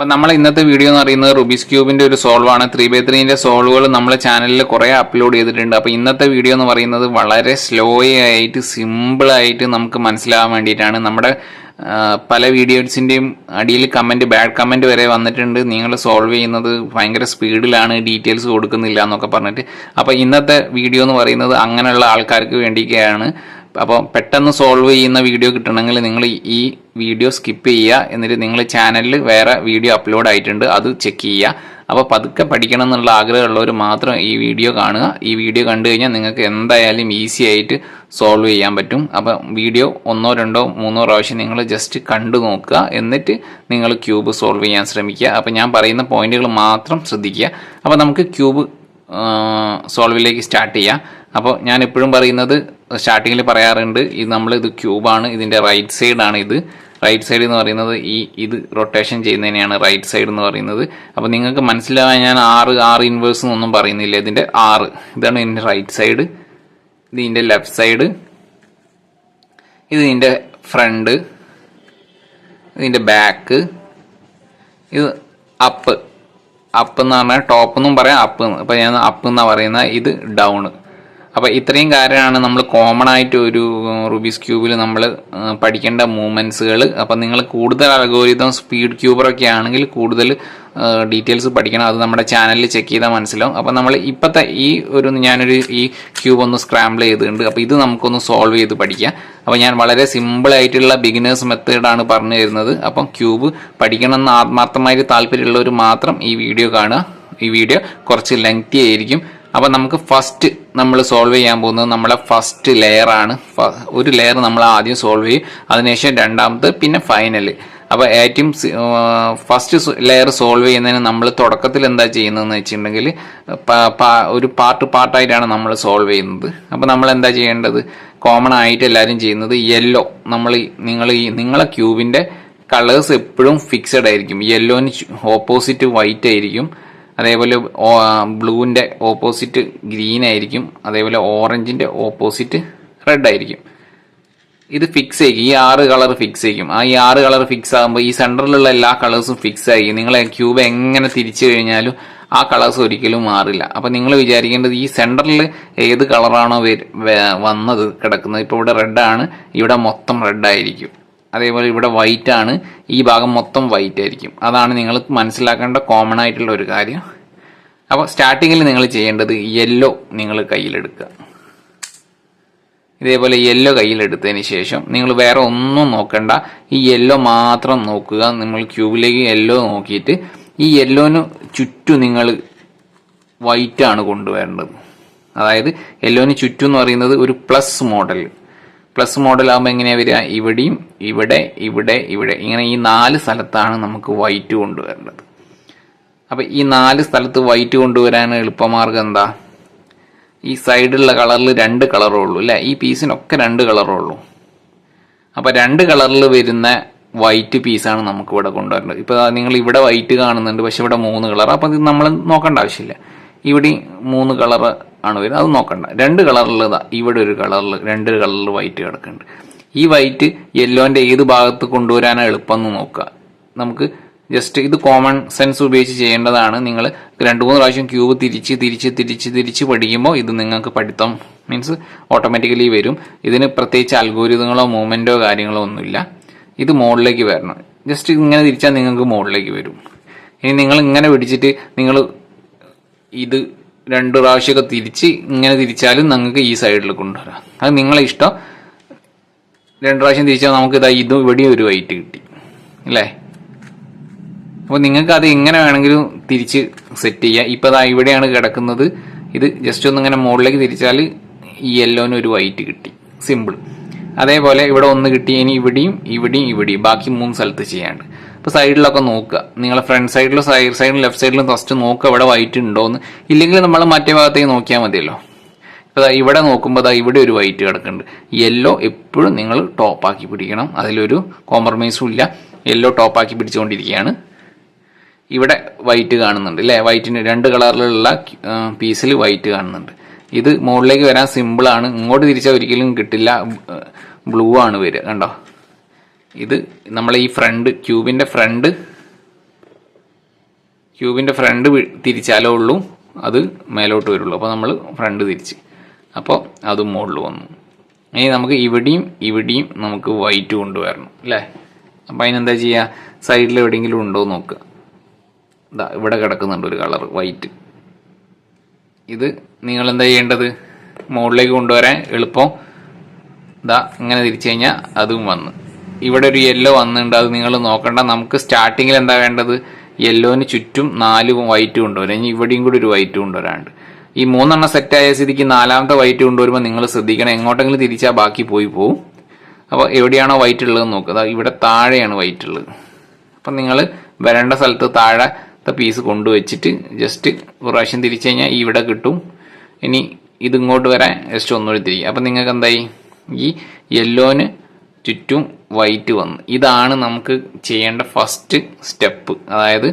അപ്പൊ നമ്മൾ ഇന്നത്തെ വീഡിയോ എന്ന് പറയുന്നത് റുബിസ് ക്യൂബിന്റെ ഒരു സോൾവാണ് ത്രീ ബൈ ത്രീന്റെ സോൾവുകൾ നമ്മളെ ചാനലിൽ കുറേ അപ്ലോഡ് ചെയ്തിട്ടുണ്ട്. അപ്പോൾ ഇന്നത്തെ വീഡിയോ എന്ന് പറയുന്നത് വളരെ സ്ലോ ആയിട്ട് സിമ്പിളായിട്ട് നമുക്ക് മനസ്സിലാവാൻ വേണ്ടിയിട്ടാണ്. നമ്മുടെ പല വീഡിയോസിന്റെയും അടിയിൽ കമന്റ് ബാഡ് കമന്റ് വരെ വന്നിട്ടുണ്ട്. നിങ്ങൾ സോൾവ് ചെയ്യുന്നത് ഭയങ്കര സ്പീഡിലാണ് ഡീറ്റെയിൽസ് കൊടുക്കുന്നില്ല എന്നൊക്കെ പറഞ്ഞിട്ട്. അപ്പോൾ ഇന്നത്തെ വീഡിയോ എന്ന് പറയുന്നത് അങ്ങനെയുള്ള ആൾക്കാർക്ക് വേണ്ടിയൊക്കെയാണ്. അപ്പോൾ പെട്ടെന്ന് സോൾവ് ചെയ്യുന്ന വീഡിയോ കിട്ടണമെങ്കിൽ നിങ്ങൾ ഈ വീഡിയോ സ്കിപ്പ് ചെയ്യുക. എന്നിട്ട് നിങ്ങൾ ചാനലിൽ വേറെ വീഡിയോ അപ്ലോഡ് ആയിട്ടുണ്ട്. അത് ചെക്ക് ചെയ്യുക. അപ്പോൾ പതുക്കെ പഠിക്കണം എന്നുള്ള ആഗ്രഹമുള്ളവർ മാത്രം ഈ വീഡിയോ കാണുക. ഈ വീഡിയോ കണ്ടു കഴിഞ്ഞാൽ നിങ്ങൾക്ക് എന്തായാലും ഈസി ആയിട്ട് സോൾവ് ചെയ്യാൻ പറ്റും. അപ്പോൾ വീഡിയോ ഒന്നോ രണ്ടോ മൂന്നോ പ്രാവശ്യം നിങ്ങൾ ജസ്റ്റ് കണ്ടു നോക്കുക. എന്നിട്ട് നിങ്ങൾ ക്യൂബ് സോൾവ് ചെയ്യാൻ ശ്രമിക്കുക. അപ്പോൾ ഞാൻ പറയുന്ന പോയിന്റുകൾ മാത്രം ശ്രദ്ധിക്കുക. അപ്പോൾ നമുക്ക് ക്യൂബ് സോൾവിലേക്ക് സ്റ്റാർട്ട് ചെയ്യാം. അപ്പോൾ ഞാൻ എപ്പോഴും പറയുന്നത് സ്റ്റാർട്ടിങ്ങിൽ പറയാറുണ്ട് ഇത് നമ്മൾ ഇത് ക്യൂബാണ് ഇതിന്റെ റൈറ്റ് സൈഡാണ് ഇത്. റൈറ്റ് സൈഡ് എന്ന് പറയുന്നത് ഈ ഇത് റൊട്ടേഷൻ ചെയ്യുന്നതിനെയാണ് റൈറ്റ് സൈഡ് എന്ന് പറയുന്നത്. അപ്പോൾ നിങ്ങൾക്ക് മനസ്സിലാവാൻ ഞാൻ ആറ് ആറ് ഇൻവേഴ്സ് എന്നൊന്നും പറയുന്നില്ല. ഇതിന്റെ ആറ് ഇതാണ് ഇതിന്റെ റൈറ്റ് സൈഡ് ഇത് ഇതിന്റെ ലെഫ്റ്റ് സൈഡ് ഇത് ഇതിന്റെ ഫ്രണ്ട് ഇതിന്റെ ബാക്ക് ഇത് അപ്പ് അപ്പ് എന്ന് പറഞ്ഞാൽ ടോപ്പ് എന്നും പറയാം അപ്പ് എന്ന്. അപ്പൊ ഞാൻ അപ്പ് എന്നാണ് പറയുന്നത് ഇത് ഡൗൺ അപ്പൊ ഇത്രയും കാര്യമാണ് നമ്മൾ കോമൺ ആയിട്ട് ഒരു റുബീസ് ക്യൂബിൽ നമ്മൾ പഠിക്കേണ്ട മൂവ്മെന്റ്സുകൾ അപ്പൊ നിങ്ങൾ കൂടുതൽ അൽഗോരിതം സ്പീഡ് ക്യൂബറൊക്കെ ആണെങ്കിൽ കൂടുതൽ ഡീറ്റെയിൽസ് പഠിക്കണം. അത് നമ്മുടെ ചാനലിൽ ചെക്ക് ചെയ്താൽ മനസ്സിലാവും. അപ്പൊ നമ്മൾ ഇപ്പോഴത്തെ ഈ ഒരു ഞാനൊരു ഈ ക്യൂബ് ഒന്ന് സ്ക്രാമ്പിൾ ചെയ്തിട്ടുണ്ട്. അപ്പോൾ ഇത് നമുക്കൊന്ന് സോൾവ് ചെയ്ത് പഠിക്കാം. അപ്പൊ ഞാൻ വളരെ സിമ്പിൾ ആയിട്ടുള്ള ബിഗിനേഴ്സ് മെത്തേഡാണ് പറഞ്ഞു തരുന്നത്. അപ്പം ക്യൂബ് പഠിക്കണമെന്ന് ആത്മാർത്ഥമായിട്ട് താല്പര്യമുള്ളവർ മാത്രം ഈ വീഡിയോ കാണുക. ഈ വീഡിയോ കുറച്ച് ലെങ്തി ആയിരിക്കും. അപ്പൊ നമുക്ക് ഫസ്റ്റ് നമ്മൾ സോൾവ് ചെയ്യാൻ പോകുന്നത് നമ്മളെ ഫസ്റ്റ് ലെയർ ആണ്. ഒരു ലെയർ നമ്മൾ ആദ്യം സോൾവ് ചെയ്യും. അതിനുശേഷം രണ്ടാമത് പിന്നെ ഫൈനൽ അപ്പൊ ഏറ്റവും ഫസ്റ്റ് ലെയർ സോൾവ് ചെയ്യുന്നതിന് നമ്മൾ തുടക്കത്തിൽ എന്താ ചെയ്യുന്നതെന്ന് വെച്ചിട്ടുണ്ടെങ്കിൽ ഒരു പാർട്ട് പാർട്ടായിട്ടാണ് നമ്മൾ സോൾവ് ചെയ്യുന്നത്. അപ്പൊ നമ്മൾ എന്താ ചെയ്യേണ്ടത്? കോമൺ ആയിട്ട് എല്ലാവരും ചെയ്യുന്നത് യെല്ലോ നമ്മൾ നിങ്ങൾ ഈ നിങ്ങളെ ക്യൂബിന്റെ കളേഴ്സ് എപ്പോഴും ഫിക്സഡ് ആയിരിക്കും. യെല്ലോന് ഓപ്പോസിറ്റ് വൈറ്റ് ആയിരിക്കും. അതേപോലെ ബ്ലൂവിന്റെ ഓപ്പോസിറ്റ് ഗ്രീൻ ആയിരിക്കും. അതേപോലെ ഓറഞ്ചിന്റെ ഓപ്പോസിറ്റ് റെഡ് ആയിരിക്കും. ഇത് ഫിക്സ് ചെയ്യും ഈ ആറ് കളർ ഫിക്സ് ചെയ്യും ആ ഈ ആറ് കളർ ഫിക്സ് ആകുമ്പോൾ ഈ സെന്ററിലുള്ള എല്ലാ കളേഴ്സും ഫിക്സ് ആയി നിങ്ങളെ ക്യൂബ് എങ്ങനെ തിരിച്ചു കഴിഞ്ഞാലും ആ കളേഴ്സ് ഒരിക്കലും മാറില്ല. അപ്പോൾ നിങ്ങൾ വിചാരിക്കേണ്ടത് ഈ സെന്ററിൽ ഏത് കളറാണോ വന്നത് കിടക്കുന്നത്. ഇപ്പോൾ ഇവിടെ റെഡ് ആണ്. ഇവിടെ മൊത്തം റെഡ് ആയിരിക്കും. അതേപോലെ ഇവിടെ വൈറ്റ് ആണ്. ഈ ഭാഗം മൊത്തം വൈറ്റ് ആയിരിക്കും. അതാണ് നിങ്ങൾ മനസ്സിലാക്കേണ്ട കോമൺ ആയിട്ടുള്ള ഒരു കാര്യം. അപ്പോൾ സ്റ്റാർട്ടിങ്ങിൽ നിങ്ങൾ ചെയ്യേണ്ടത് യെല്ലോ നിങ്ങൾ കയ്യിലെടുക്കുക. ഇതേപോലെ യെല്ലോ കയ്യിലെടുത്തതിന് ശേഷം നിങ്ങൾ വേറെ ഒന്നും നോക്കണ്ട. ഈ യെല്ലോ മാത്രം നോക്കുക. നിങ്ങൾ ക്യൂബിലേക്ക് യെല്ലോ നോക്കിയിട്ട് ഈ യെല്ലോന് ചുറ്റും നിങ്ങൾ വൈറ്റ് ആണ് കൊണ്ടുവരേണ്ടത്. അതായത് യെല്ലോന് ചുറ്റും എന്ന് പറയുന്നത് ഒരു പ്ലസ് മോഡൽ പ്ലസ് മോഡൽ ആകുമ്പോൾ എങ്ങനെയാണ് വരിക? ഇവിടെയും ഇവിടെ ഇവിടെ ഇവിടെ. ഇങ്ങനെ ഈ നാല് സ്ഥലത്താണ് നമുക്ക് വൈറ്റ് കൊണ്ടുവരേണ്ടത്. അപ്പോൾ ഈ നാല് സ്ഥലത്ത് വൈറ്റ് കൊണ്ടുവരാൻ എളുപ്പമാർഗം എന്താ? ഈ സൈഡിലുള്ള കളറിൽ രണ്ട് കളറേ ഉള്ളൂ അല്ലേ? ഈ പീസിനൊക്കെ രണ്ട് കളറേ ഉള്ളൂ. അപ്പം രണ്ട് കളറിൽ വരുന്ന വൈറ്റ് പീസാണ് നമുക്ക് ഇവിടെ കൊണ്ടുവരേണ്ടത് ഇപ്പോൾ നിങ്ങൾ ഇവിടെ വൈറ്റ് കാണുന്നുണ്ട് പക്ഷെ ഇവിടെ മൂന്ന് കളർ അപ്പോൾ ഇത് നമ്മൾ നോക്കേണ്ട ആവശ്യമില്ല. ഇവിടെ മൂന്ന് കളർ ആണ് വരുന്നത്. അത് നോക്കണ്ട. രണ്ട് കളറിൽ ഇവിടെ ഒരു കളറിൽ രണ്ട് കളറിൽ വൈറ്റ് കിടക്കുന്നുണ്ട്. ഈ വൈറ്റ് യെല്ലോന്റെ ഏത് ഭാഗത്ത് കൊണ്ടുവരാനാണ് എളുപ്പം എന്ന് നോക്കുക. നമുക്ക് ജസ്റ്റ് ഇത് കോമൺ സെൻസ് ഉപയോഗിച്ച് ചെയ്യേണ്ടതാണ്. നിങ്ങൾ രണ്ട് മൂന്ന് പ്രാവശ്യം ക്യൂബ് തിരിച്ച് തിരിച്ച് തിരിച്ച് തിരിച്ച് പഠിക്കുമ്പോൾ ഇത് നിങ്ങൾക്ക് പഠിത്തം മീൻസ് ഓട്ടോമാറ്റിക്കലി വരും. ഇതിന് പ്രത്യേകിച്ച് അൽഗോരിതങ്ങളോ മൂവ്മെന്റോ കാര്യങ്ങളോ ഒന്നുമില്ല. ഇത് മുകളിലേക്ക് വരണം. ജസ്റ്റ് ഇങ്ങനെ തിരിച്ചാൽ നിങ്ങൾക്ക് മുകളിലേക്ക് വരും. ഇനി നിങ്ങൾ ഇങ്ങനെ പിടിച്ചിട്ട് നിങ്ങൾ ഇത് രണ്ട് പ്രാവശ്യമൊക്കെ തിരിച്ച് ഇങ്ങനെ തിരിച്ചാലും നിങ്ങൾക്ക് ഈ സൈഡിൽ കൊണ്ടുവരാം. അത് നിങ്ങളെ ഇഷ്ടം. രണ്ട് പ്രാവശ്യം തിരിച്ചാൽ നമുക്ക് ഇതാ ഇതും ഇവിടെ ഒരു വൈറ്റ് കിട്ടി. അല്ലേ? അപ്പോൾ നിങ്ങൾക്ക് അത് എങ്ങനെ വേണമെങ്കിലും തിരിച്ച് സെറ്റ് ചെയ്യാം. ഇപ്പോൾ ഇതാ ഇവിടെയാണ് കിടക്കുന്നത്. ഇത് ജസ്റ്റ് ഒന്ന് ഇങ്ങനെ മുകളിലേക്ക് തിരിച്ചാൽ ഈ യെല്ലോന് ഒരു വൈറ്റ് കിട്ടി. സിമ്പിൾ അതേപോലെ ഇവിടെ ഒന്ന് കിട്ടി ഇനി ഇവിടെയും ഇവിടെയും ഇവിടെയും. ബാക്കി മൂന്ന് സ്ഥലത്ത് ചെയ്യാണ്ട് ഇപ്പൊ സൈഡിലൊക്കെ നോക്കുക. നിങ്ങളെ ഫ്രണ്ട് സൈഡിലും സൈഡ് സൈഡിലും ലെഫ്റ്റ് സൈഡിലും ഫസ്റ്റ് നോക്കുക ഇവിടെ വൈറ്റ് ഉണ്ടോന്ന്. ഇല്ലെങ്കിൽ നമ്മൾ മറ്റേ ഭാഗത്തേക്ക് നോക്കിയാൽ മതിയല്ലോ. ഇപ്പൊ ദാ ഇവിടെ നോക്കുമ്പോൾ അതാ ഇവിടെ ഒരു വൈറ്റ് കിടക്കുന്നുണ്ട്. യെല്ലോ എപ്പോഴും നിങ്ങൾ ടോപ്പാക്കി പിടിക്കണം. അതിലൊരു കോംപ്രമൈസും ഇല്ല. യെല്ലോ ടോപ്പാക്കി പിടിച്ചുകൊണ്ടിരിക്കുകയാണ്. ഇവിടെ വൈറ്റ് കാണുന്നുണ്ട് അല്ലേ വൈറ്റിന് രണ്ട് കളറിലുള്ള പീസിൽ വൈറ്റ് കാണുന്നുണ്ട്. ഇത് മുകളിലേക്ക് വരാൻ സിമ്പിളാണ് ഇങ്ങോട്ട് തിരിച്ചാൽ ഒരിക്കലും കിട്ടില്ല. ബ്ലൂ ആണ് വരിക. കണ്ടോ? ഇത് നമ്മൾ ഈ ഫ്രണ്ട് ക്യൂബിന്റെ ഫ്രണ്ട് ക്യൂബിന്റെ ഫ്രണ്ട് തിരിച്ചാലേ ഉള്ളൂ. അത് മേലോട്ട് വരുള്ളൂ. അപ്പോൾ നമ്മൾ ഫ്രണ്ട് തിരിച്ച്. അപ്പോൾ അതും മുകളിൽ വന്നു. ഇനി നമുക്ക് ഇവിടെയും ഇവിടെയും നമുക്ക് വൈറ്റ് കൊണ്ടുവരണം അല്ലേ? അപ്പോൾ അതിനെന്താ ചെയ്യുക സൈഡിൽ എവിടെയെങ്കിലും ഉണ്ടോ എന്ന് നോക്കുക. ഇതാ ഇവിടെ കിടക്കുന്നുണ്ട് ഒരു കളർ വൈറ്റ് ഇത് നിങ്ങൾ എന്താ ചെയ്യേണ്ടത്? മുകളിലേക്ക് കൊണ്ടുവരാൻ എളുപ്പം. ഇതാ ഇങ്ങനെ തിരിച്ചു കഴിഞ്ഞാൽ അതും വന്ന്. ഇവിടെ ഒരു യെല്ലോ വന്നിട്ടുണ്ട്. അത് നിങ്ങൾ നോക്കണ്ട. നമുക്ക് സ്റ്റാർട്ടിങ്ങിൽ എന്താ വേണ്ടത്? യെല്ലോന് ചുറ്റും നാല് വൈറ്റ് കൊണ്ടുവരാം ഇനി ഇവിടെയും കൂടി ഒരു വൈറ്റ് കൊണ്ടുവരാണ്ട് ഈ മൂന്നെണ്ണം സെറ്റ് ആയ സ്ഥിതിക്ക് നാലാമത്തെ വൈറ്റ് കൊണ്ടുവരുമ്പോൾ നിങ്ങൾ ശ്രദ്ധിക്കണം. എങ്ങോട്ടെങ്കിലും തിരിച്ചാൽ ബാക്കി പോയി പോവും. അപ്പോൾ എവിടെയാണോ വൈറ്റ് ഉള്ളതെന്ന് നോക്കുക ഇവിടെ താഴെയാണ് വൈറ്റ് ഉള്ളത്. അപ്പം നിങ്ങൾ വരേണ്ട സ്ഥലത്ത് താഴത്തെ പീസ് കൊണ്ടുവച്ചിട്ട് ജസ്റ്റ് പ്രാവശ്യം തിരിച്ചു കഴിഞ്ഞാൽ ഇവിടെ കിട്ടും. ഇനി ഇതിങ്ങോട്ട് വരാൻ ജസ്റ്റ് ഒന്നുകൂടി തിരിക്കും അപ്പം നിങ്ങൾക്ക് എന്തായി? ഈ യെല്ലോന് ചുറ്റും വൈറ്റ് വന്ന്. ഇതാണ് നമുക്ക് ചെയ്യേണ്ട ഫസ്റ്റ് സ്റ്റെപ്പ് അതായത്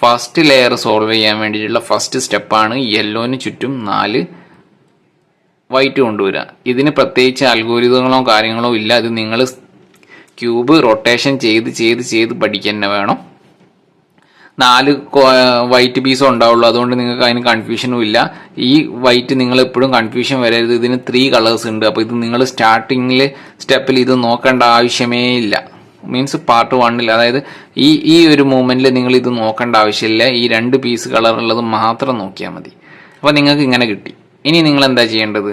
ഫസ്റ്റ് ലെയർ സോൾവ് ചെയ്യാൻ വേണ്ടിയിട്ടുള്ള ഫസ്റ്റ് സ്റ്റെപ്പാണ് യെല്ലോന് ചുറ്റും നാല് വൈറ്റ് കൊണ്ടുവരിക. ഇതിന് പ്രത്യേകിച്ച് അൽഗോരിതങ്ങളോ കാര്യങ്ങളോ ഇല്ല. ഇത് നിങ്ങൾ ക്യൂബ് റൊട്ടേഷൻ ചെയ്ത് ചെയ്ത് ചെയ്ത് പഠിക്കുക തന്നെ വേണം. നാല് വൈറ്റ് പീസും ഉണ്ടാവുള്ളൂ. അതുകൊണ്ട് നിങ്ങൾക്ക് അതിന് കൺഫ്യൂഷനും ഇല്ല. ഈ വൈറ്റ് നിങ്ങൾ എപ്പോഴും കൺഫ്യൂഷൻ വരരുത്. ഇതിന് ത്രീ കളേഴ്സ് ഉണ്ട്. അപ്പോൾ ഇത് നിങ്ങൾ സ്റ്റാർട്ടിങ്ങിൽ സ്റ്റെപ്പിൽ ഇത് നോക്കേണ്ട ആവശ്യമേ ഇല്ല. മീൻസ് പാർട്ട് വണ്ണിൽ അതായത് ഈ ഈ ഒരു മൂമെന്റിൽ നിങ്ങൾ ഇത് നോക്കേണ്ട ആവശ്യമില്ല. ഈ രണ്ട് പീസ് കളർ ഉള്ളത് മാത്രം നോക്കിയാൽ മതി. അപ്പോൾ നിങ്ങൾക്ക് ഇങ്ങനെ കിട്ടി. ഇനി നിങ്ങൾ എന്താ ചെയ്യേണ്ടത്?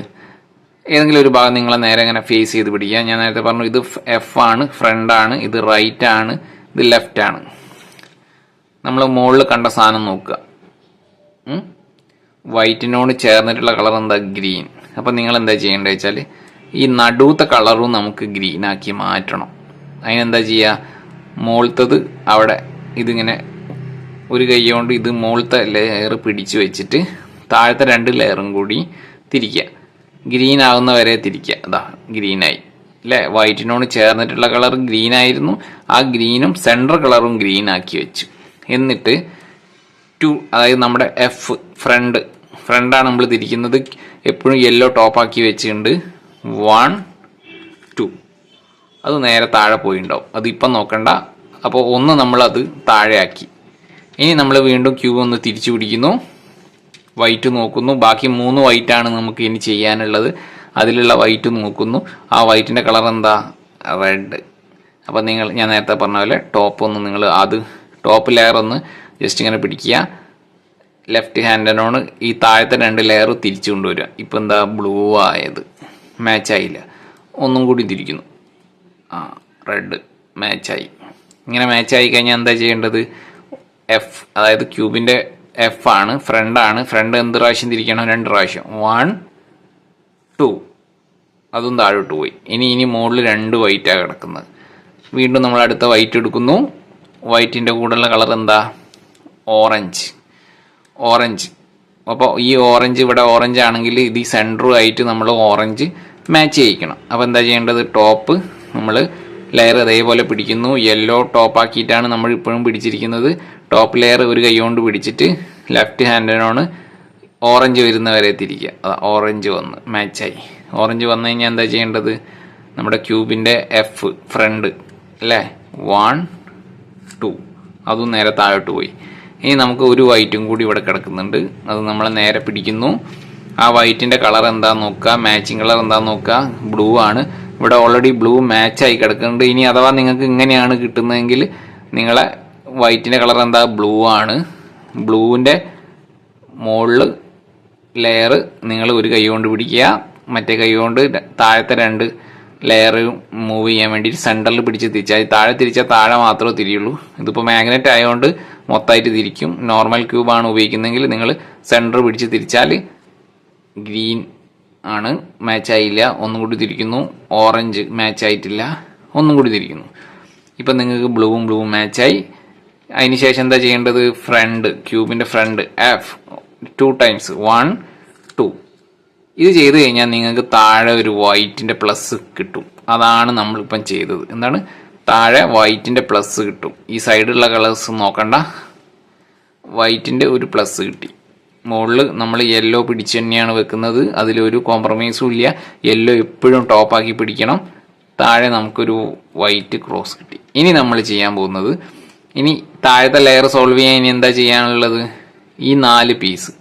ഏതെങ്കിലും ഒരു ഭാഗം നിങ്ങളെ നേരെ ഇങ്ങനെ ഫേസ് ചെയ്ത് പിടിക്കുക. ഞാൻ നേരത്തെ പറഞ്ഞു ഇത് എഫ് ആണ് ഫ്രണ്ട് ആണ് ഇത് റൈറ്റ് ആണ് ഇത് ലെഫ്റ്റ് ആണ്. നമ്മൾ മുകളിൽ കണ്ട സാധനം നോക്കുക? വൈറ്റിനോട് ചേർന്നിട്ടുള്ള കളർ എന്താ? ഗ്രീൻ. അപ്പം നിങ്ങൾ എന്താ ചെയ്യേണ്ടത് വെച്ചാൽ ഈ നടുവത്തെ കളറും നമുക്ക് ഗ്രീൻ ആക്കി മാറ്റണം. അതിനെന്താ ചെയ്യുക മുകളത്തത് അവിടെ ഇതിങ്ങനെ ഒരു കൈ കൊണ്ട് ഇത് മുകളിലത്തെ ലെയർ പിടിച്ചു വെച്ചിട്ട് താഴത്തെ രണ്ട് ലെയറും കൂടി തിരിക്കുക. ഗ്രീൻ ആകുന്ന വരെ തിരിക്കുക. അതാ ഗ്രീനായി അല്ലേ വൈറ്റിനോട് ചേർന്നിട്ടുള്ള കളർ ഗ്രീൻ ആയിരുന്നു. ആ ഗ്രീനും സെൻട്രൽ കളറും ഗ്രീൻ ആക്കി വെച്ചു. എന്നിട്ട് ടു അതായത് നമ്മുടെ എഫ് ഫ്രണ്ട് ഫ്രണ്ടാണ് നമ്മൾ തിരിക്കുന്നത്. എപ്പോഴും യെല്ലോ ടോപ്പാക്കി വെച്ചിട്ടുണ്ട്. വൺ ടു അത് നേരെ താഴെ പോയിണ്ടാവും. അത് ഇപ്പം നോക്കണ്ട. അപ്പോൾ ഒന്ന് നമ്മളത് താഴെയാക്കി. ഇനി നമ്മൾ വീണ്ടും ക്യൂബ് ഒന്ന് തിരിച്ചു പിടിക്കുന്നു. വൈറ്റ് നോക്കുന്നു. ബാക്കി മൂന്ന് വൈറ്റ് ആണ് നമുക്ക് ഇനി ചെയ്യാനുള്ളത്. അതിലുള്ള വൈറ്റ് നോക്കുന്നു. ആ വൈറ്റിന്റെ കളർ എന്താ? റെഡ് അപ്പം നിങ്ങൾ ഞാൻ നേരത്തെ പറഞ്ഞ പോലെ ടോപ്പ് ഒന്ന് നിങ്ങൾ അത് ടോപ്പ് ലെയർ ഒന്ന് ജസ്റ്റ് ഇങ്ങനെ പിടിക്കുക. ലെഫ്റ്റ് ഹാൻഡിനോട് ഈ താഴത്തെ രണ്ട് ലെയർ തിരിച്ചു കൊണ്ടുവരിക. ഇപ്പം എന്താ ബ്ലൂ ആയത്. മാച്ച് ആയില്ല. ഒന്നും കൂടി തിരിക്കുന്നു. ആ റെഡ് മാച്ചായി ഇങ്ങനെ മാച്ചായി കഴിഞ്ഞാൽ എന്താ ചെയ്യേണ്ടത്? എഫ് അതായത് ക്യൂബിന്റെ എഫ് ആണ് ഫ്രണ്ടാണ് ഫ്രണ്ട് എന്ത് പ്രാവശ്യം തിരിക്കണം? രണ്ട് പ്രാവശ്യം. വൺ ടു അതും താഴോട്ട് പോയി. ഇനി ഇനി മുകളിൽ രണ്ട് വൈറ്റാണ് കിടക്കുന്നത്. വീണ്ടും നമ്മൾ അടുത്ത വൈറ്റ് എടുക്കുന്നു. വൈറ്റിന്റെ കൂടെയുള്ള കളർ എന്താ? ഓറഞ്ച്. ഓറഞ്ച്. അപ്പോൾ ഈ ഓറഞ്ച് ഇവിടെ ഓറഞ്ച് ആണെങ്കിൽ ഇത് ഈ സെന്ററുമായിട്ട് നമ്മൾ ഓറഞ്ച് മാച്ച് ചെയ്യിക്കണം. അപ്പോൾ എന്താ ചെയ്യേണ്ടത്? ടോപ്പ് നമ്മൾ ലെയർ അതേപോലെ പിടിക്കുന്നു. യെല്ലോ ടോപ്പ് ആക്കിയിട്ടാണ് നമ്മൾ ഇപ്പോഴും പിടിച്ചിരിക്കുന്നത്. ടോപ്പ് ലെയർ ഒരു കൈ കൊണ്ട് പിടിച്ചിട്ട് ലെഫ്റ്റ് ഹാൻഡിനോട് ഓറഞ്ച് വരുന്നവരെ തിരിക്കുക. അതാ ഓറഞ്ച് വന്ന് മാച്ചായി ഓറഞ്ച് വന്നു കഴിഞ്ഞാൽ എന്താ ചെയ്യേണ്ടത്? നമ്മുടെ ക്യൂബിന്റെ എഫ് ഫ്രണ്ട് അല്ലേ? വൺ ടു അതും നേരെ താഴോട്ട് പോയി. ഇനി നമുക്ക് ഒരു വൈറ്റും കൂടി ഇവിടെ കിടക്കുന്നുണ്ട്. അത് നമ്മൾ നേരെ പിടിക്കുന്നു. ആ വൈറ്റിന്റെ കളർ എന്താ നോക്കുക. മാച്ചിങ് കളർ എന്താ നോക്കുക. ബ്ലൂ ആണ്. ഇവിടെ ഓൾറെഡി ബ്ലൂ മാച്ചായി കിടക്കുന്നുണ്ട്. ഇനി അഥവാ നിങ്ങൾക്ക് ഇങ്ങനെയാണ് കിട്ടുന്നതെങ്കിൽ നിങ്ങളെ വൈറ്റിന്റെ കളർ എന്താ? ബ്ലൂ ആണ്. ബ്ലൂവിന്റെ മുകളിൽ ലെയർ നിങ്ങൾ ഒരു കൈ കൊണ്ട് പിടിക്കുക. മറ്റേ കൈ കൊണ്ട് താഴത്തെ രണ്ട് ലെയർ മൂവ് ചെയ്യാൻ വേണ്ടിയിട്ട് സെന്ററിൽ പിടിച്ച് തിരിച്ചാൽ താഴെ തിരിച്ചാൽ താഴെ മാത്രമേ തിരിയുള്ളൂ. ഇതിപ്പോൾ മാഗ്നറ്റ് ആയതുകൊണ്ട് മൊത്തമായിട്ട് തിരിക്കും. നോർമൽ ക്യൂബാണ് ഉപയോഗിക്കുന്നതെങ്കിൽ നിങ്ങൾ സെന്റർ പിടിച്ച് തിരിച്ചാൽ ഗ്രീൻ ആണ് മാച്ച് ആയില്ല. ഒന്നും കൂടി തിരിക്കുന്നു. ഓറഞ്ച് മാച്ച് ആയിട്ടില്ല. ഒന്നും കൂടി തിരിക്കുന്നു. ഇപ്പം നിങ്ങൾക്ക് ബ്ലൂവും ബ്ലൂവും മാച്ചായി അതിന് ശേഷം എന്താ ചെയ്യേണ്ടത്? Front ക്യൂബിന്റെ front F two times one two ഇത് ചെയ്ത് കഴിഞ്ഞാൽ നിങ്ങൾക്ക് താഴെ ഒരു വൈറ്റിന്റെ പ്ലസ് കിട്ടും. അതാണ് നമ്മളിപ്പം ചെയ്തത്. എന്താണ്? താഴെ വൈറ്റിന്റെ പ്ലസ് കിട്ടും. ഈ സൈഡിലുള്ള കളേഴ്സ് നോക്കണ്ട. വൈറ്റിന്റെ ഒരു പ്ലസ് കിട്ടി. മുകളിൽ നമ്മൾ യെല്ലോ പിടിച്ച് തന്നെയാണ് വെക്കുന്നത്. അതിലൊരു കോംപ്രമൈസും ഇല്ല. യെല്ലോ എപ്പോഴും ടോപ്പാക്കി പിടിക്കണം. താഴെ നമുക്കൊരു വൈറ്റ് ക്രോസ് കിട്ടി. ഇനി നമ്മൾ ചെയ്യാൻ പോകുന്നത് ഇനി താഴത്തെ ലെയർ സോൾവ് ചെയ്യാൻ ഇനി എന്താ ചെയ്യാനുള്ളത്? ഈ നാല് പീസ്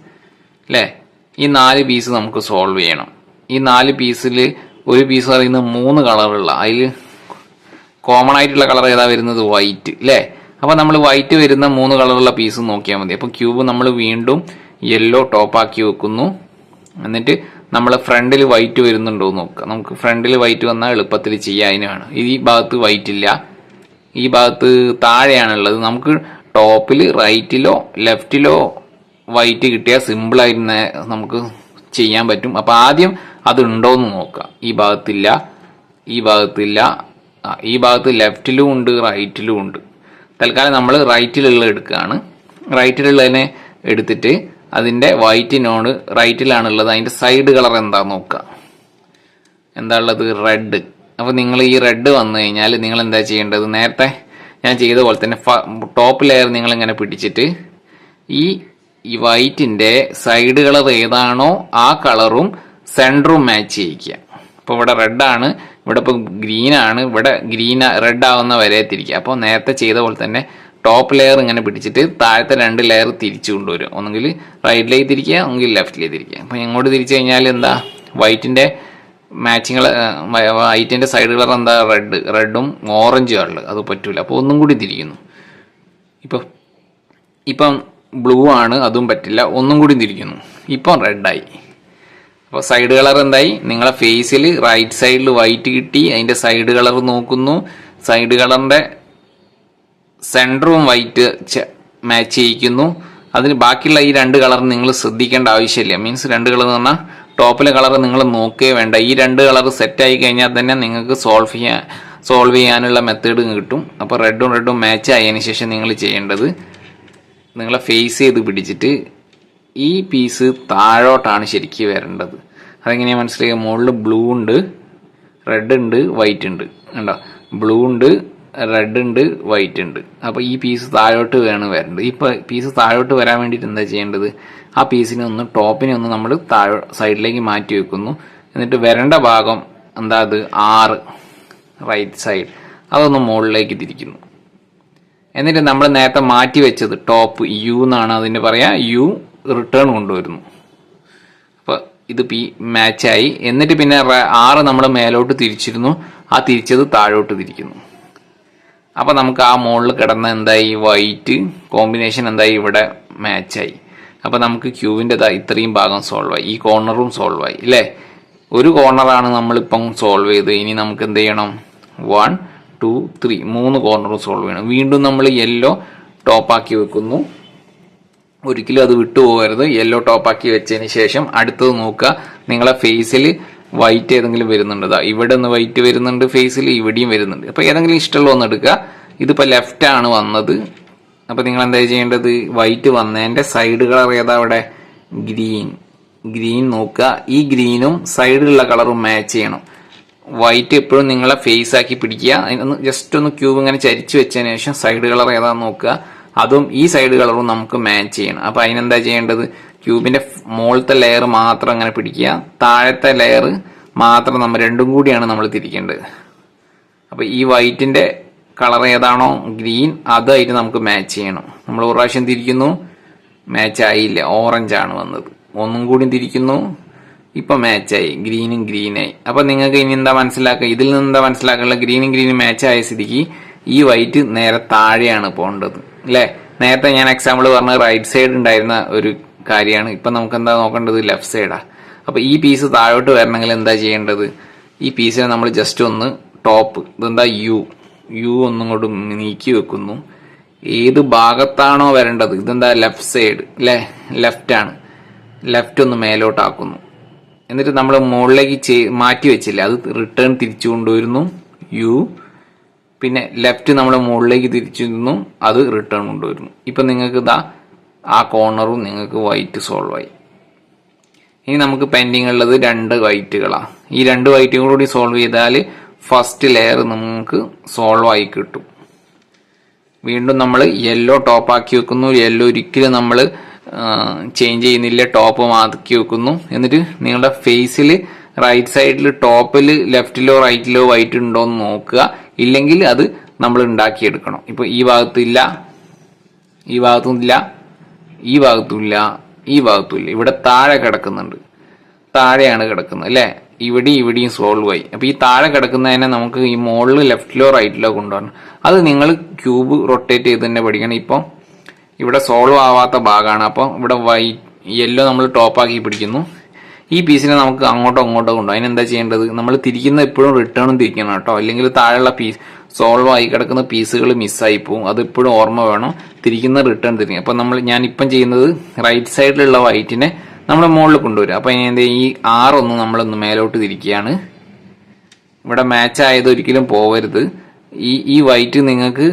അല്ലേ ഈ നാല് പീസ് നമുക്ക് സോൾവ് ചെയ്യണം. ഈ നാല് പീസിൽ ഒരു പീസ് പറയുന്നത് മൂന്ന് കളറുള്ള അതിൽ കോമൺ ആയിട്ടുള്ള കളർ ഏതാ വരുന്നത്? വൈറ്റ് അല്ലേ അപ്പോൾ നമ്മൾ വൈറ്റ് വരുന്ന മൂന്ന് കളറുള്ള പീസ് നോക്കിയാൽ മതി. അപ്പോൾ ക്യൂബ് നമ്മൾ വീണ്ടും യെല്ലോ ടോപ്പാക്കി വെക്കുന്നു. എന്നിട്ട് നമ്മൾ ഫ്രണ്ടിൽ വൈറ്റ് വരുന്നുണ്ടോ എന്ന് നോക്കുക നമുക്ക് ഫ്രണ്ടിൽ വൈറ്റ് വന്നാൽ എളുപ്പത്തിൽ ചെയ്യാൻ അതിനാണ് ഈ ഭാഗത്ത് വൈറ്റ് ഇല്ല. ഈ ഭാഗത്ത് താഴെയാണുള്ളത് നമുക്ക് ടോപ്പിൽ റൈറ്റിലോ ലെഫ്റ്റിലോ വൈറ്റ് കിട്ടിയാൽ സിമ്പിളായിട്ട് നമുക്ക് ചെയ്യാൻ പറ്റും. അപ്പോൾ ആദ്യം അത് എന്ന് നോക്കുക ഈ ഭാഗത്തില്ല ഈ ഭാഗത്തില്ല ഈ ഭാഗത്ത് ലെഫ്റ്റിലും ഉണ്ട് റൈറ്റിലും ഉണ്ട്. തൽക്കാലം നമ്മൾ റൈറ്റിലുള്ള എടുക്കുകയാണ് റൈറ്റിലുള്ളതിനെ എടുത്തിട്ട് അതിന്റെ വൈറ്റിനോട് റൈറ്റിലാണുള്ളത് അതിന്റെ സൈഡ് കളർ എന്താ നോക്കുക എന്താ ഉള്ളത്? റെഡ് അപ്പോൾ നിങ്ങൾ ഈ റെഡ് വന്നു കഴിഞ്ഞാൽ നിങ്ങൾ എന്താ ചെയ്യേണ്ടത്? നേരത്തെ ഞാൻ ചെയ്ത പോലെ തന്നെ ടോപ്പ് ലെയർ നിങ്ങളിങ്ങനെ പിടിച്ചിട്ട് ഈ ഈ വൈറ്റിന്റെ സൈഡ് കളർ ഏതാണോ ആ കളറും സെന്ററും മാച്ച് ചെയ്യിക്കുക. അപ്പോൾ ഇവിടെ റെഡാണ് ഇവിടെ ഇപ്പോൾ ഗ്രീൻ ആണ് ഇവിടെ ഗ്രീൻ റെഡ് ആവുന്ന വരെ തിരിക്കുക. അപ്പോൾ നേരത്തെ ചെയ്ത പോലെ തന്നെ ടോപ്പ് ലെയർ ഇങ്ങനെ പിടിച്ചിട്ട് താഴത്തെ രണ്ട് ലെയർ തിരിച്ചു കൊണ്ടുവരും ഒന്നെങ്കിൽ റൈറ്റിലേക്ക് തിരിക്കുക ഒന്നെങ്കിൽ ലെഫ്റ്റിലേക്ക് തിരിക്കുക. അപ്പോൾ ഇങ്ങോട്ട് തിരിച്ചു കഴിഞ്ഞാൽ എന്താ? വൈറ്റിന്റെ മാച്ചിങ് വൈറ്റിന്റെ സൈഡ് കളർ എന്താ? റെഡ് റെഡും ഓറഞ്ചും ആണ് അത് പറ്റൂല. അപ്പോൾ ഒന്നും കൂടി തിരിക്കുന്നു. ഇപ്പം ഇപ്പം ബ്ലൂ ആണ് അതും പറ്റില്ല. ഒന്നും കൂടി തിരിക്കുന്നു. ഇപ്പം റെഡായി അപ്പോൾ സൈഡ് കളർ എന്തായി? നിങ്ങളെ ഫേസിൽ റൈറ്റ് സൈഡിൽ വൈറ്റ് കിട്ടി അതിന്റെ സൈഡ് കളർ നോക്കുന്നു. സൈഡ് കളറിന്റെ സെന്ററും വൈറ്റ് മാച്ച് ചെയ്യിക്കുന്നു. അതിന് ബാക്കിയുള്ള ഈ രണ്ട് കളർ നിങ്ങൾ ശ്രദ്ധിക്കേണ്ട ആവശ്യമില്ല. മീൻസ് രണ്ട് കളർ എന്ന് പറഞ്ഞാൽ ടോപ്പിലെ കളർ നിങ്ങൾ നോക്കേ വേണ്ട. ഈ രണ്ട് കളർ സെറ്റായി കഴിഞ്ഞാൽ തന്നെ നിങ്ങൾക്ക് സോൾവ് ചെയ്യാൻ സോൾവ് ചെയ്യാനുള്ള മെത്തേഡ് കിട്ടും. അപ്പോൾ റെഡും റെഡും മാച്ച് ആയതിനു ശേഷം നിങ്ങൾ ചെയ്യേണ്ടത് നിങ്ങളെ ഫേസ് ചെയ്ത് പിടിച്ചിട്ട് ഈ പീസ് താഴോട്ടാണ് ശരിക്ക് വരേണ്ടത്. അതെങ്ങനെയാണ് മനസ്സിലാക്കുക മുകളിൽ ബ്ലൂ ഉണ്ട് റെഡ് ഉണ്ട് വൈറ്റ് ഉണ്ട്. കണ്ടോ? ബ്ലൂ ഉണ്ട് റെഡ് ഉണ്ട് വൈറ്റ് ഉണ്ട്. അപ്പോൾ ഈ പീസ് താഴോട്ട് വേണം വരേണ്ടത്. ഈ പീസ് താഴോട്ട് വരാൻ വേണ്ടിയിട്ട് എന്താ ചെയ്യേണ്ടത്? ആ പീസിനെ ഒന്ന് ടോപ്പിനെ ഒന്ന് നമ്മൾ താഴോ സൈഡിലേക്ക് മാറ്റി വെക്കുന്നു. എന്നിട്ട് വരേണ്ട ഭാഗം എന്താ അത്? ആറ് റൈറ്റ് സൈഡ് അതൊന്ന് മുകളിലേക്ക് തിരിക്കുന്നു. എന്നിട്ട് നമ്മൾ നേരത്തെ മാറ്റി വെച്ചത് ടോപ്പ് യു എന്നാണ് അതിന് പറയാ. യു റിട്ടേൺ കൊണ്ടുവരുന്നു. അപ്പോൾ ഇത് പി മാച്ചായി എന്നിട്ട് പിന്നെ ആറ് നമ്മൾ മേലോട്ട് തിരിച്ചിരുന്നു. ആ തിരിച്ചത് താഴോട്ട് തിരിക്കുന്നു. അപ്പോൾ നമുക്ക് ആ മുകളിൽ കിടന്ന എന്തായി? വൈറ്റ് കോമ്പിനേഷൻ എന്തായി? ഇവിടെ മാച്ചായി അപ്പോൾ നമുക്ക് ക്യൂവിന്റെ ഇത്രയും ഭാഗം സോൾവ് ആയി. ഈ കോർണറും സോൾവ് ആയി. അല്ലേ ഒരു കോർണറാണ് നമ്മളിപ്പം സോൾവ് ചെയ്ത് ഇനി നമുക്ക് എന്ത് ചെയ്യണം? വൺ ടു ത്രീ മൂന്ന് കോർണർ സോൾവ് ചെയ്യണം. വീണ്ടും നമ്മൾ യെല്ലോ ടോപ്പാക്കി വെക്കുന്നു. ഒരിക്കലും അത് വിട്ടുപോകരുത് യെല്ലോ ടോപ്പാക്കി വെച്ചതിന് ശേഷം അടുത്തത് നോക്കുക. നിങ്ങളെ ഫേസിൽ വൈറ്റ് ഏതെങ്കിലും വരുന്നുണ്ട്. ദാ ഇവിടെ നിന്ന് വൈറ്റ് വരുന്നുണ്ട് ഫേസിൽ ഇവിടെയും വരുന്നുണ്ട്. അപ്പോൾ ഏതെങ്കിലും ഇഷ്ടമുള്ള ഒന്ന് എടുക്കുക. ഇതിപ്പോൾ ലെഫ്റ്റ് ആണ് വന്നത്. അപ്പോൾ നിങ്ങൾ എന്താ ചെയ്യേണ്ടത്? വൈറ്റ് വന്നതിന്റെ സൈഡ് കളർ ഏതാ അവിടെ? ഗ്രീൻ ഗ്രീൻ നോക്കുക. ഈ ഗ്രീനും സൈഡിലുള്ള കളറും മാച്ച് ചെയ്യണം. വൈറ്റ് എപ്പോഴും നിങ്ങളെ ഫേസ് ആക്കി പിടിക്കുക. അതിനൊന്ന് ജസ്റ്റ് ഒന്ന് ക്യൂബ് ഇങ്ങനെ ചരിച്ചു വെച്ചതിന് ശേഷം സൈഡ് കളർ ഏതാന്ന് നോക്കുക. അതും ഈ സൈഡ് കളറും നമുക്ക് മാച്ച് ചെയ്യണം. അപ്പൊ അതിനെന്താ ചെയ്യേണ്ടത്? ക്യൂബിന്റെ മുകളിലത്തെ ലെയർ മാത്രം അങ്ങനെ പിടിക്കുക. താഴത്തെ ലെയർ മാത്രം നമ്മൾ രണ്ടും കൂടിയാണ് നമ്മൾ തിരിക്കേണ്ടത്. അപ്പൊ ഈ വൈറ്റിന്റെ കളർ ഏതാണോ ഗ്രീൻ അതായിട്ട് നമുക്ക് മാച്ച് ചെയ്യണം. നമ്മൾ ഒരു പ്രാവശ്യം തിരിക്കുന്നു. മാച്ച് ആയില്ല. ഓറഞ്ച് ആണ് വന്നത്. ഒന്നും കൂടി തിരിക്കുന്നു. ഇപ്പൊ മാച്ചായി ഗ്രീനും ഗ്രീനായി അപ്പൊ നിങ്ങൾക്ക് ഇനി എന്താ മനസ്സിലാക്കുക? ഇതിൽ നിന്ന് എന്താ മനസ്സിലാക്കാനുള്ള ഗ്രീനും ഗ്രീനും മാച്ച് ആയ സ്ഥിതിക്ക് ഈ വൈറ്റ് നേരെ താഴെയാണ് പോകേണ്ടത്. അല്ലേ? നേരത്തെ ഞാൻ എക്സാമ്പിൾ പറഞ്ഞ റൈറ്റ് സൈഡ് ഉണ്ടായിരുന്ന ഒരു കാര്യമാണ്. ഇപ്പൊ നമുക്ക് എന്താ നോക്കേണ്ടത്? ലെഫ്റ്റ് സൈഡാ അപ്പൊ ഈ പീസ് താഴോട്ട് വരണമെങ്കിൽ എന്താ ചെയ്യേണ്ടത്? ഈ പീസിനെ നമ്മൾ ജസ്റ്റ് ഒന്ന് ടോപ്പ് ഇതെന്താ യു യു ഒന്നും കൊണ്ട് നീക്കി വെക്കുന്നു. ഏത് ഭാഗത്താണോ വരേണ്ടത്? ഇതെന്താ ലെഫ്റ്റ് സൈഡ് അല്ലേ? ലെഫ്റ്റ് ആണ്. ലെഫ്റ്റ് ഒന്ന് മേലോട്ടാക്കുന്നു. എന്നിട്ട് നമ്മൾ മുകളിലേക്ക് മാറ്റി വെച്ചില്ല? അത് റിട്ടേൺ തിരിച്ചു കൊണ്ടുവരുന്നു. യു പിന്നെ ലെഫ്റ്റ് നമ്മൾ മുകളിലേക്ക് തിരിച്ചു തിരിച്ചിരുന്നു അത് റിട്ടേൺ കൊണ്ടുവരുന്നു. ഇപ്പൊ നിങ്ങൾക്ക് ഇതാ ആ കോർണറും നിങ്ങൾക്ക് വൈറ്റ് സോൾവ് ആയി. ഇനി നമുക്ക് പെൻഡിങ് ഉള്ളത് രണ്ട് വൈറ്റുകളാണ് ഈ രണ്ട് വൈറ്റും കൂടി സോൾവ് ചെയ്താൽ ഫസ്റ്റ് ലെയർ നമുക്ക് സോൾവ് ആയി കിട്ടും. വീണ്ടും നമ്മൾ യെല്ലോ ടോപ്പാക്കി വെക്കുന്നു. യെല്ലോ ഒരിക്കലും നമ്മൾ ചേഞ്ച് ചെയ്യുന്നില്ല ടോപ്പ് മാറ്റി വെക്കുന്നു. എന്നിട്ട് നിങ്ങളുടെ ഫേസിൽ റൈറ്റ് സൈഡിൽ ടോപ്പിൽ ലെഫ്റ്റിലോ റൈറ്റിലോ വൈറ്റ് ഉണ്ടോ എന്ന് നോക്കുക. ഇല്ലെങ്കിൽ അത് നമ്മൾ ഉണ്ടാക്കിയെടുക്കണം. ഇപ്പോൾ ഈ ഭാഗത്തില്ല ഈ ഭാഗത്തും ഇല്ല ഈ ഭാഗത്തും ഇല്ല ഈ ഭാഗത്തും ഇല്ല ഇവിടെ താഴെ കിടക്കുന്നുണ്ട്. താഴെയാണ് കിടക്കുന്നത് അല്ലേ? ഇവിടെയും ഇവിടെയും സോൾവ് ആയി. അപ്പൊ ഈ താഴെ കിടക്കുന്നതിനെ നമുക്ക് ഈ മുകളിൽ ലെഫ്റ്റിലോ റൈറ്റിലോ കൊണ്ടുവരണം. അത് നിങ്ങൾ ക്യൂബ് റൊട്ടേറ്റ് ചെയ്ത് തന്നെ പഠിക്കണം. ഇപ്പം ഇവിടെ സോൾവ് ആവാത്ത ഭാഗമാണ്. അപ്പം ഇവിടെ വൈ യെല്ലോ നമ്മൾ ടോപ്പാക്കി പിടിക്കുന്നു. ഈ പീസിനെ നമുക്ക് അങ്ങോട്ടോ അങ്ങോട്ടോ കൊണ്ടുപോകും അതിനെന്താ ചെയ്യേണ്ടത്? നമ്മൾ തിരിക്കുന്ന എപ്പോഴും റിട്ടേണും തിരിക്കണം കേട്ടോ. അല്ലെങ്കിൽ താഴെയുള്ള പീസ് സോൾവ് ആയി കിടക്കുന്ന പീസുകൾ മിസ്സായി പോകും അത് ഇപ്പോഴും ഓർമ്മ വേണം. തിരിക്കുന്ന റിട്ടേൺ തിരിക്കും അപ്പം നമ്മൾ ഞാൻ ഇപ്പം ചെയ്യുന്നത് റൈറ്റ് സൈഡിലുള്ള വൈറ്റിനെ നമ്മൾ മുകളിൽ കൊണ്ടുവരും അപ്പം ഇനി എന്താ ഈ ആറൊന്ന് നമ്മളൊന്ന് മേലോട്ട് തിരിക്കുകയാണ്. ഇവിടെ മാച്ച് ആയത് ഒരിക്കലും പോവരുത്. ഈ ഈ വൈറ്റ് നിങ്ങൾക്ക്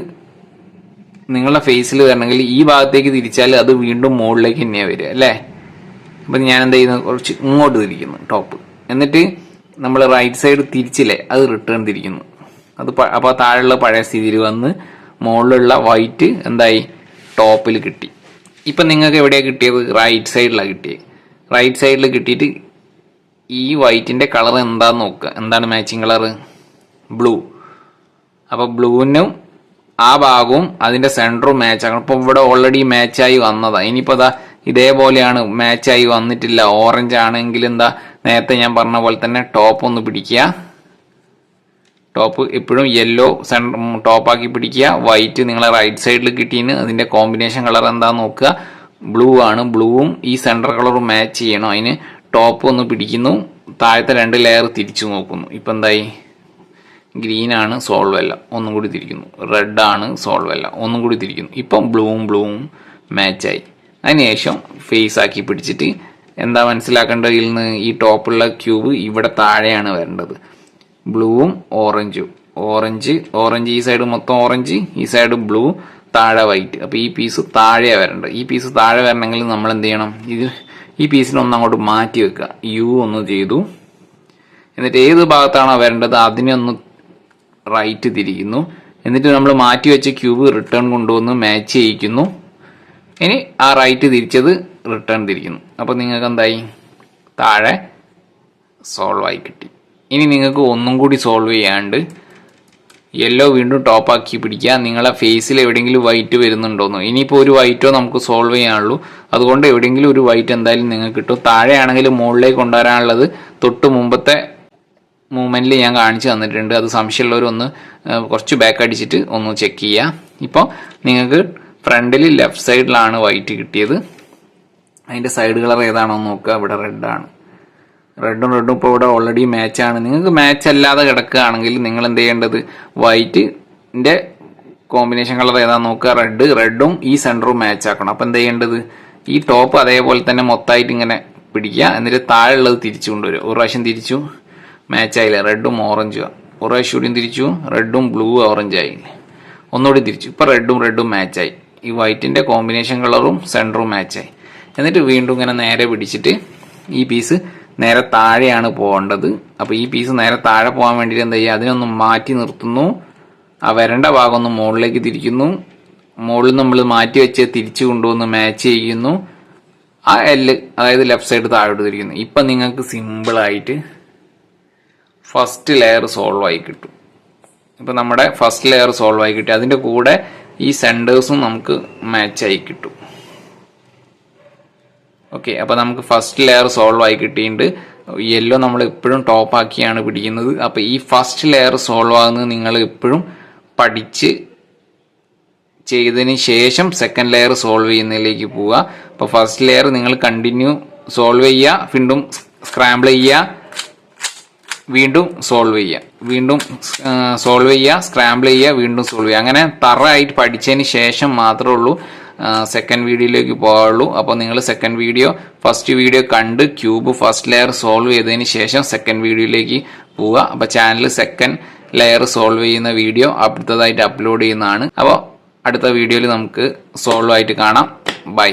നിങ്ങളുടെ ഫേസിൽ വരണമെങ്കിൽ ഈ ഭാഗത്തേക്ക് തിരിച്ചാൽ അത് വീണ്ടും മുകളിലേക്ക് തന്നെയാണ് വരിക അല്ലേ? അപ്പം ഞാൻ എന്താ ചെയ്യുന്നത് കുറച്ച് ഇങ്ങോട്ട് തിരിക്കുന്നു ടോപ്പ് എന്നിട്ട് നമ്മൾ റൈറ്റ് സൈഡ് തിരിച്ചില്ലേ അത് റിട്ടേൺ തിരിക്കുന്നു. അത് അപ്പോൾ താഴെയുള്ള പഴയ സ്ഥിതിയിൽ വന്ന് മുകളിലുള്ള വൈറ്റ് എന്തായി? ടോപ്പിൽ കിട്ടി. ഇപ്പം നിങ്ങൾക്ക് എവിടെയാണ് കിട്ടിയത്? റൈറ്റ് സൈഡിലാണ് കിട്ടിയത് റൈറ്റ് സൈഡിൽ കിട്ടിയിട്ട് ഈ വൈറ്റിന്റെ കളർ എന്താന്ന് നോക്കുക എന്താണ് മാച്ചിങ് കളർ ബ്ലൂ അപ്പോൾ ബ്ലൂവിനും ആ ഭാഗവും അതിന്റെ സെന്ററും മാച്ച് ആക്കണം. ഇപ്പൊ ഇവിടെ ഓൾറെഡി മാച്ചായി വന്നതാ. ഇനിയിപ്പോ ദാ ഇതേപോലെയാണ് മാച്ചായി വന്നിട്ടില്ല. ഓറഞ്ച് ആണെങ്കിൽ എന്താ നേരത്തെ ഞാൻ പറഞ്ഞ പോലെ തന്നെ ടോപ്പ് ഒന്ന് പിടിക്കുക. ടോപ്പ് എപ്പോഴും യെല്ലോ സെന്റർ ടോപ്പാക്കി പിടിക്കുക. വൈറ്റ് നിങ്ങളെ റൈറ്റ് സൈഡിൽ കിട്ടിയിന് അതിന്റെ കോമ്പിനേഷൻ കളർ എന്താ നോക്കുക. ബ്ലൂ ആണ്. ബ്ലൂവും ഈ സെന്റർ കളറും മാച്ച് ചെയ്യണം. അതിന് ടോപ്പ് ഒന്ന് പിടിക്കുന്നു. താഴത്തെ രണ്ട് ലെയർ തിരിച്ചു നോക്കുന്നു. ഇപ്പം എന്തായി? ഗ്രീൻ ആണ് സോൾവ് അല്ല ഒന്നും കൂടി തിരിക്കുന്നു. റെഡ് ആണ് സോൾവ് അല്ല ഒന്നും കൂടി തിരിക്കുന്നു. ഇപ്പം ബ്ലൂവും ബ്ലൂവും മാച്ചായി അതിനുശേഷം ഫേസ് ആക്കി പിടിച്ചിട്ട് എന്താ മനസ്സിലാക്കേണ്ടത്? ഇതിൽ നിന്ന് ഈ ടോപ്പുള്ള ക്യൂബ് ഇവിടെ താഴെയാണ് വരേണ്ടത്. ബ്ലൂവും ഓറഞ്ചും ഓറഞ്ച് ഓറഞ്ച് ഈ സൈഡ് മൊത്തം ഓറഞ്ച് ഈ സൈഡ് ബ്ലൂ താഴെ വൈറ്റ് അപ്പോൾ ഈ പീസ് താഴെയാണ് വരേണ്ടത്. ഈ പീസ് താഴെ വരണമെങ്കിൽ നമ്മൾ എന്ത് ചെയ്യണം? ഇത് ഈ പീസിനെ ഒന്ന് അങ്ങോട്ട് മാറ്റി വെക്കുക. യു ഒന്ന് ചെയ്തു. എന്നിട്ട് ഏത് ഭാഗത്താണോ വരേണ്ടത്? അതിനെ ഒന്ന് റൈറ്റ് തിരിക്കുന്നു എന്നിട്ട് നമ്മൾ മാറ്റി വെച്ച ക്യൂബ് റിട്ടേൺ കൊണ്ടുവന്ന് മാച്ച് ചെയ്യിക്കുന്നു. ഇനി ആ റൈറ്റ് തിരിച്ചത് റിട്ടേൺ തിരിക്കുന്നു. അപ്പോൾ നിങ്ങൾക്ക് എന്തായി? താഴെ സോൾവ് ആയി കിട്ടി. ഇനി നിങ്ങൾക്ക് ഒന്നും കൂടി സോൾവ് ചെയ്യാണ്ട് യെല്ലോ വീണ്ടും ടോപ്പാക്കി പിടിക്കുക. നിങ്ങളെ ഫേസിൽ എവിടെയെങ്കിലും വൈറ്റ് വരുന്നുണ്ടോന്നോ. ഇനിയിപ്പോൾ ഒരു വൈറ്റോ നമുക്ക് സോൾവ് ചെയ്യാനുള്ളൂ. അതുകൊണ്ട് എവിടെയെങ്കിലും ഒരു വൈറ്റ് എന്തായാലും നിങ്ങൾക്ക് കിട്ടും. താഴെയാണെങ്കിലും മുകളിലേക്ക് കൊണ്ടുവരാനുള്ളത് തൊട്ട് മുമ്പത്തെ മൂവ്മെന്റിൽ ഞാൻ കാണിച്ചു തന്നിട്ടുണ്ട്. അത് സംശയമുള്ളവരൊന്ന് കുറച്ച് ബാക്ക് അടിച്ചിട്ട് ഒന്ന് ചെക്ക് ചെയ്യുക ഇപ്പോൾ നിങ്ങൾക്ക് ഫ്രണ്ടിൽ ലെഫ്റ്റ് സൈഡിലാണ് വൈറ്റ് കിട്ടിയത്. അതിന്റെ സൈഡ് കളർ ഏതാണോ നോക്കുക. ഇവിടെ റെഡാണ് റെഡും റെഡും ഇപ്പോൾ ഇവിടെ ഓൾറെഡി മാച്ച് ആണ്. നിങ്ങൾക്ക് മാച്ച് അല്ലാതെ കിടക്കുകയാണെങ്കിൽ നിങ്ങൾ എന്ത് ചെയ്യേണ്ടത്? വൈറ്റിന്റെ കോമ്പിനേഷൻ കളർ ഏതാണെന്ന് നോക്കുക. റെഡ് റെഡും ഈ സെന്ററും മാച്ച് ആക്കണം. അപ്പോൾ എന്ത് ചെയ്യേണ്ടത്? ഈ ടോപ്പ് അതേപോലെ തന്നെ മൊത്തമായിട്ട് ഇങ്ങനെ പിടിക്കുക. എന്നിട്ട് താഴെയുള്ളത് തിരിച്ചു കൊണ്ടുവരും ഒരു പ്രാവശ്യം തിരിച്ചു. മാച്ച് ആയില്ല റെഡും ഓറഞ്ചും കുറേ പ്രാവശ്യം കൂടിയും തിരിച്ചു. റെഡും ബ്ലൂ ഓറഞ്ച് ആയില്ലേ ഒന്നുകൂടി തിരിച്ചു. ഇപ്പം റെഡും റെഡും മാച്ചായി. ഈ വൈറ്റിന്റെ കോമ്പിനേഷൻ കളറും സെന്ററും മാച്ചായി. എന്നിട്ട് വീണ്ടും ഇങ്ങനെ നേരെ പിടിച്ചിട്ട് ഈ പീസ് നേരെ താഴെയാണ് പോകേണ്ടത്. അപ്പോൾ ഈ പീസ് നേരെ താഴെ പോകാൻ വേണ്ടിയിട്ട് എന്താ ചെയ്യുക? അതിനൊന്ന് മാറ്റി നിർത്തുന്നു. ആ വരണ്ട ഭാഗം ഒന്ന് മുകളിലേക്ക് തിരിക്കുന്നു. മുകളിൽ നമ്മൾ മാറ്റി വെച്ച് തിരിച്ചു കൊണ്ടുവന്ന് മാച്ച് ചെയ്യുന്നു. ആ എല്ല് അതായത് ലെഫ്റ്റ് സൈഡ് താഴോട്ട് തിരിക്കുന്നു. ഇപ്പം നിങ്ങൾക്ക് സിമ്പിൾ ആയിട്ട് ഫസ്റ്റ് ലെയർ സോൾവ് ആയി കിട്ടും. ഇപ്പൊ നമ്മുടെ ഫസ്റ്റ് ലെയർ സോൾവ് ആയി കിട്ടി. അതിന്റെ കൂടെ ഈ സെന്റേഴ്സും നമുക്ക് മാച്ച് ആയി കിട്ടും. ഓക്കെ അപ്പോൾ നമുക്ക് ഫസ്റ്റ് ലെയർ സോൾവ് ആയി കിട്ടിയിട്ടുണ്ട്. യെല്ലോ നമ്മൾ എപ്പോഴും ടോപ്പ് ആക്കിയാണ് പിടിക്കുന്നത്. അപ്പോൾ ഈ ഫസ്റ്റ് ലെയർ സോൾവ് ആകുന്നത് നിങ്ങൾ എപ്പോഴും പഠിച്ച് ചെയ്തതിന് ശേഷം സെക്കൻഡ് ലെയർ സോൾവ് ചെയ്യുന്നതിലേക്ക് പോവുക. അപ്പോൾ ഫസ്റ്റ് ലെയർ നിങ്ങൾ കണ്ടിന്യൂ സോൾവ് ചെയ്യുക. വീണ്ടും സ്ക്രാമ്പിൾ ചെയ്യുക. വീണ്ടും സോൾവ് ചെയ്യുക. വീണ്ടും സോൾവ് ചെയ്യുക സ്ക്രാമ്പിൾ ചെയ്യുക വീണ്ടും സോൾവ് ചെയ്യുക. അങ്ങനെ തറായിട്ട് പഠിച്ചതിന് ശേഷം മാത്രമേ ഉള്ളൂ സെക്കൻഡ് വീഡിയോയിലേക്ക് പോകാറുള്ളൂ. അപ്പോൾ നിങ്ങൾ സെക്കൻഡ് വീഡിയോ ഫസ്റ്റ് വീഡിയോ കണ്ട് ക്യൂബ് ഫസ്റ്റ് ലെയർ സോൾവ് ചെയ്തതിന് ശേഷം സെക്കൻഡ് വീഡിയോയിലേക്ക് പോവുക. അപ്പോൾ ചാനൽ സെക്കൻഡ് ലെയർ സോൾവ് ചെയ്യുന്ന വീഡിയോ അടുത്തതായിട്ട് അപ്ലോഡ് ചെയ്യുന്നതാണ്. അപ്പോൾ അടുത്ത വീഡിയോയിൽ നമുക്ക് സോൾവ് ആയിട്ട് കാണാം. ബൈ